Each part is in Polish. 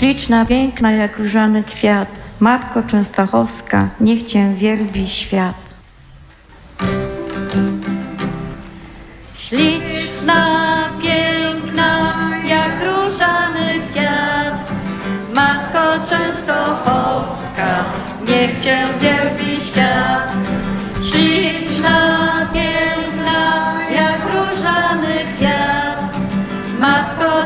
Śliczna, piękna jak różany kwiat, Matko Częstochowska, niech Cię wielbi świat. Śliczna, piękna jak różany kwiat, Matko Częstochowska, niech Cię wielbi świat. Śliczna, piękna jak różany kwiat, Matko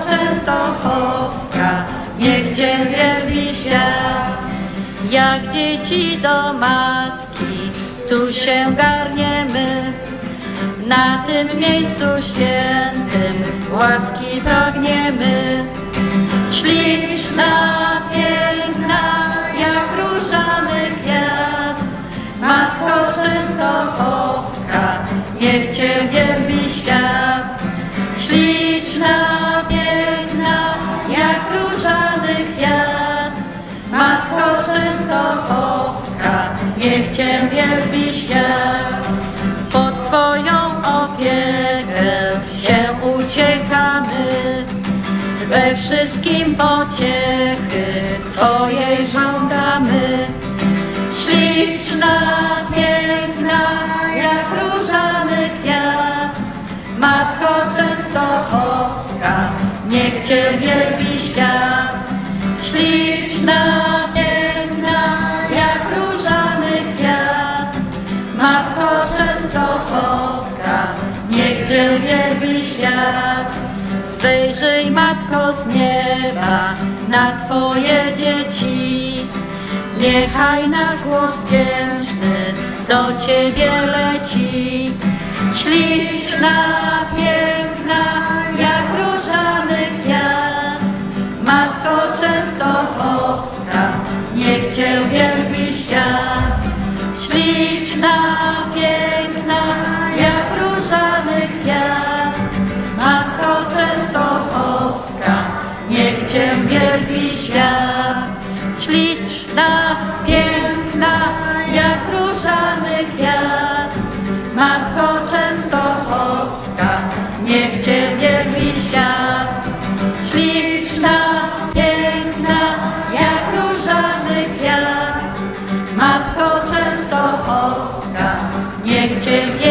Jak dzieci do matki, tu się garniemy, na tym miejscu świętym łaski pragniemy. Śliczna, piękna, jak różany kwiat, Matko Częstochowska, niech Cię wielbi świat. Śliczna, niech Cię wielbi świat. Pod Twoją opiekę się uciekamy, we wszystkim pociechy Twojej żądamy. Śliczna, piękna, jak różany kwiat, Matko Częstochowska, niech Cię wielbi świat. Śliczna, Cię wielbi świat. Wyjrzyj Matko z nieba na Twoje dzieci, niechaj nasz głos wdzięczny do Ciebie leci. Śliczna, piękna, życiem wielbi świat. Śliczna, piękna, jak różany kwiat. Matko Częstochowska, niech Cię wielbi świat. Śliczna, piękna, jak różany kwiat. Matko Częstochowska, niech Cię wielbi